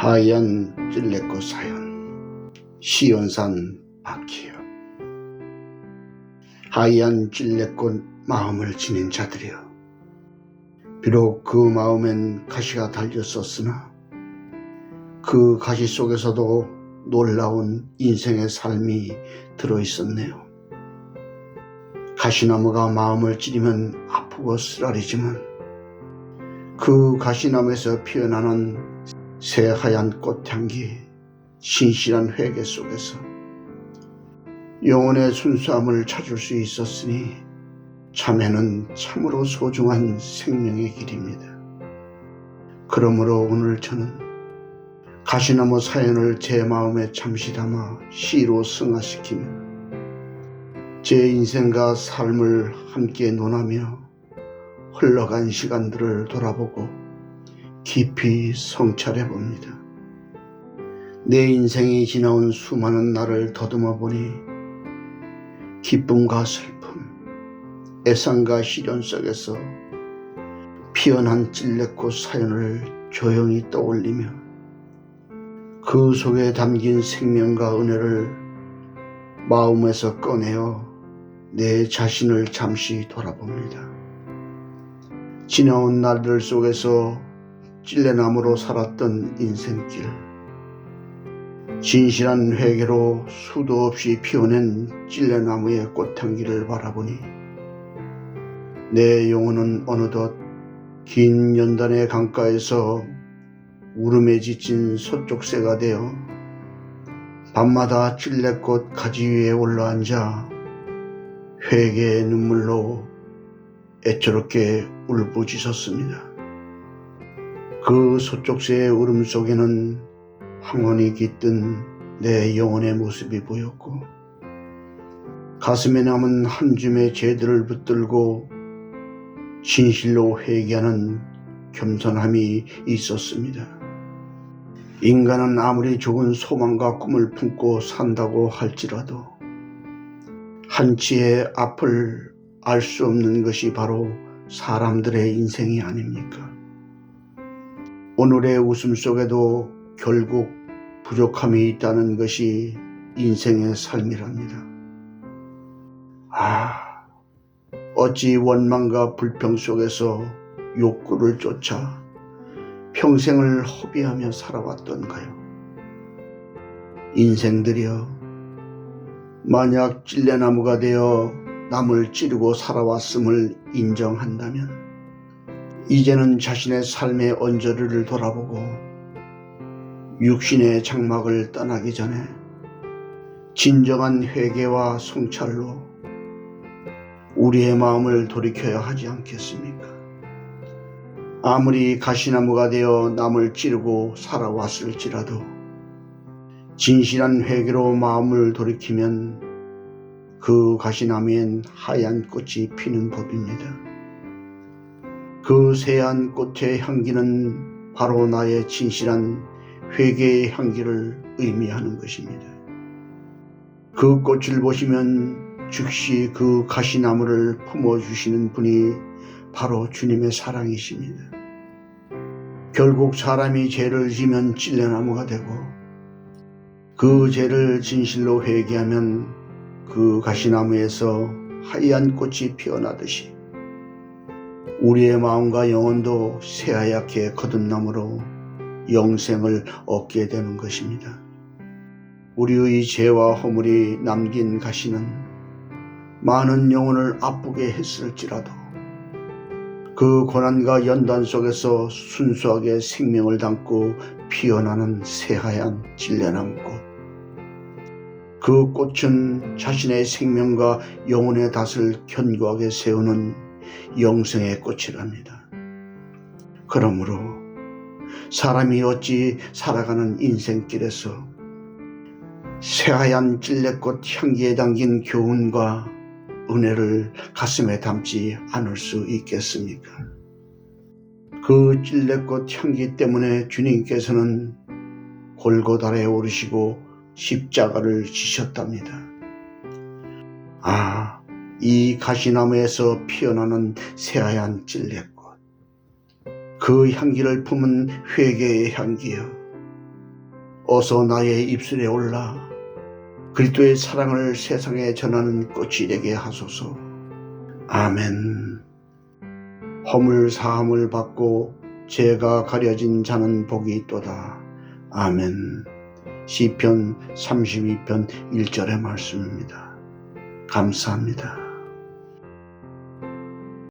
하얀 찔레꽃 사연 시온산 박희요 하얀 찔레꽃 마음을 지닌 자들이여 비록 그 마음엔 가시가 달렸었으나 그 가시 속에서도 놀라운 인생의 삶이 들어있었네요. 가시나무가 마음을 찌르면 아프고 쓰라리지만 그 가시나무에서 피어나는 새하얀 꽃향기, 신실한 회개 속에서 영혼의 순수함을 찾을 수 있었으니 참회는 참으로 소중한 생명의 길입니다. 그러므로 오늘 저는 가시나무 사연을 제 마음에 잠시 담아 시로 승화시키며 제 인생과 삶을 함께 논하며 흘러간 시간들을 돌아보고 깊이 성찰해 봅니다. 내 인생이 지나온 수많은 날을 더듬어 보니 기쁨과 슬픔, 애상과 시련 속에서 피어난 찔레꽃 사연을 조용히 떠올리며 그 속에 담긴 생명과 은혜를 마음에서 꺼내어 내 자신을 잠시 돌아봅니다. 지나온 날들 속에서 찔레나무로 살았던 인생길. 진실한 회개로 수도 없이 피어낸 찔레나무의 꽃향기를 바라보니 내 영혼은 어느덧 긴 연단의 강가에서 울음에 지친 서쪽새가 되어 밤마다 찔레꽃 가지 위에 올라앉아 회개의 눈물로 애처롭게 울부짖었습니다. 그 서쪽새의 울음 속에는 황혼이 깃든 내 영혼의 모습이 보였고 가슴에 남은 한 줌의 죄들을 붙들고 진실로 회개하는 겸손함이 있었습니다. 인간은 아무리 좋은 소망과 꿈을 품고 산다고 할지라도 한치의 앞을 알 수 없는 것이 바로 사람들의 인생이 아닙니까? 오늘의 웃음 속에도 결국 부족함이 있다는 것이 인생의 삶이랍니다. 아, 어찌 원망과 불평 속에서 욕구를 쫓아 평생을 허비하며 살아왔던가요? 인생들이여, 만약 찔레나무가 되어 남을 찌르고 살아왔음을 인정한다면, 이제는 자신의 삶의 언저리를 돌아보고 육신의 장막을 떠나기 전에 진정한 회개와 성찰로 우리의 마음을 돌이켜야 하지 않겠습니까? 아무리 가시나무가 되어 남을 찌르고 살아왔을지라도 진실한 회개로 마음을 돌이키면 그 가시나무엔 하얀 꽃이 피는 법입니다. 그 새한 꽃의 향기는 바로 나의 진실한 회개의 향기를 의미하는 것입니다. 그 꽃을 보시면 즉시 그 가시나무를 품어주시는 분이 바로 주님의 사랑이십니다. 결국 사람이 죄를 지면 찔레나무가 되고 그 죄를 진실로 회개하면 그 가시나무에서 하얀 꽃이 피어나듯이 우리의 마음과 영혼도 새하얗게 거듭남으로 영생을 얻게 되는 것입니다. 우리의 죄와 허물이 남긴 가시는 많은 영혼을 아프게 했을지라도 그 고난과 연단 속에서 순수하게 생명을 담고 피어나는 새하얀 질레나무꽃. 그 꽃은 자신의 생명과 영혼의 닷을 견고하게 세우는 영생의 꽃이랍니다. 그러므로 사람이 어찌 살아가는 인생길에서 새하얀 찔레꽃 향기에 담긴 교훈과 은혜를 가슴에 담지 않을 수 있겠습니까? 그 찔레꽃 향기 때문에 주님께서는 골고다에 오르시고 십자가를 지셨답니다. 아, 이 가시나무에서 피어나는 새하얀 찔레꽃. 그 향기를 품은 회개의 향기여. 어서 나의 입술에 올라 그리스도의 사랑을 세상에 전하는 꽃이 되게 하소서. 아멘. 허물 사함을 받고 죄가 가려진 자는 복이 있도다. 아멘. 시편 32편 1절의 말씀입니다. 감사합니다.